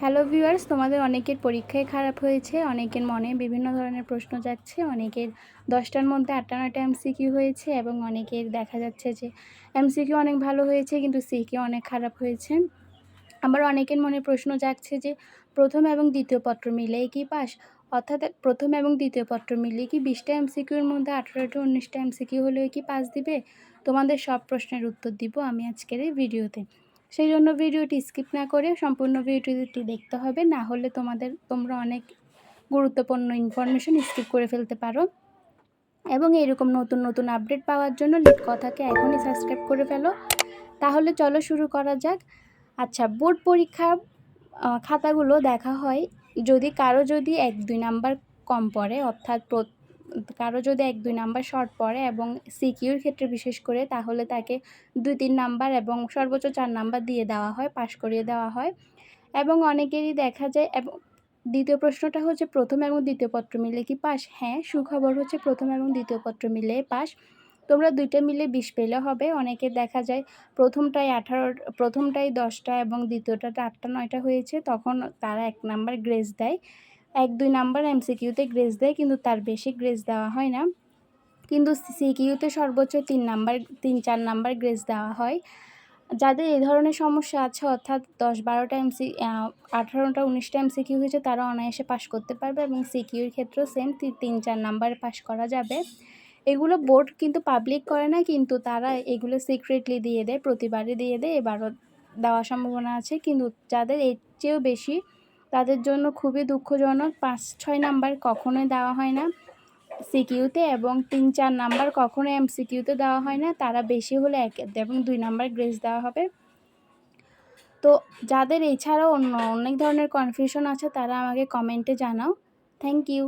Hello viewers তোমাদের অনেকের পরীক্ষায় খারাপ হয়েছে, অনেকের মনে বিভিন্ন ধরনের প্রশ্ন যাচ্ছে, অনেকের দশটার মধ্যে আটটা নয়টা এমসিকিউ হয়েছে এবং অনেকের দেখা যাচ্ছে যে এমসিকিউ অনেক ভালো হয়েছে কিন্তু সিকিউ অনেক খারাপ হয়েছে। আবার অনেকের মনে প্রশ্ন যাচ্ছে যে প্রথম এবং দ্বিতীয় পত্র মিলে কি পাস? অর্থাৎ প্রথম এবং দ্বিতীয় পত্র মিলিয়ে কি বিশটা এমসিকিউর মধ্যে আঠেরোটা উনিশটা এমসিকিউ হলেও কি পাস দিবে? তোমাদের সব প্রশ্নের উত্তর দিব আমি আজকের এই ভিডিওতে সেই জন্য ভিডিওটি স্কিপ না করে সম্পূর্ণ ভিডিওটি দেখতে হবে, না হলে তোমাদের, তোমরা অনেক গুরুত্বপূর্ণ ইনফরমেশন স্কিপ করে ফেলতে পারো। এবং এরকম নতুন নতুন আপডেট পাওয়ার জন্য লিড কথাকে এখনই সাবস্ক্রাইব করে ফেলো। তাহলে চলো শুরু করা যাক। আচ্ছা বোর্ড পরীক্ষা খাতাগুলো দেখা হয়। যদি কারও যদি এক দুই নাম্বার কম পড়ে, অর্থাৎ কারও যদি এক, দুই নাম্বার শর্ট পড়ে এবং সিকিউর ক্ষেত্রে বিশেষ করে, তাহলে তাকে দুই, তিন নাম্বার এবং সর্বোচ্চ চার নাম্বার দিয়ে দেওয়া হয় পাশ করিয়ে দেওয়া হয়। এবং অনেকেরই দেখা যায়, এবং দ্বিতীয় প্রশ্নটা হচ্ছে, প্রথম এবং দ্বিতীয় পত্র মিলে কি পাস হ্যাঁ সুখবর হচ্ছে প্রথম এবং দ্বিতীয় পত্র মিলে পাস তোমরা দুইটা মিলে বিশ পেলে হবে। অনেকে দেখা যায় প্রথমটাই আঠারো প্রথমটাই দশটা এবং দ্বিতীয়টাতে আটটা, নয়টা হয়েছে, তখন তারা এক নাম্বার গ্রেস দেয়। এক, দুই নাম্বার এমসিকিউতে গ্রেস দেয়, কিন্তু তার বেশি গ্রেস দেওয়া হয় না। কিন্তু সিকিউতে সর্বোচ্চ তিন নাম্বার, তিন, চার নাম্বার গ্রেস দেওয়া হয়। যাদের এই ধরনের সমস্যা আছে, অর্থাৎ দশ বারোটা এমসি আঠারোটা, উনিশটা এমসিকিউ হয়েছে, তারা অনায়াসে পাশ করতে পারবে এবং সিকিউর ক্ষেত্রেও সেম তিন, চার নাম্বারে পাশ করা যাবে। এগুলো বোর্ড কিন্তু পাবলিক করে না, কিন্তু তারা এগুলো সিক্রেটলি দিয়ে দেয়, প্রতিবারই দিয়ে দেয়, এবারও দেওয়ার সম্ভাবনা আছে। কিন্তু যাদের এর চেয়েও বেশি তাদের জন্য খুবই দুঃখজনক। পাঁচ, ছয় নাম্বার কখনোই দেওয়া হয় না সিকিউতে এবং তিন, চার নাম্বার কখনো এমসিকিউতে দেওয়া হয় না। তারা বেশি হলে এক, এবং দুই নাম্বার গ্রেস দেওয়া হবে। তো যাদের এছাড়াও অন্য অনেক ধরনের কনফিউশন আছে, তারা আমাকে কমেন্টে জানাও। Thank you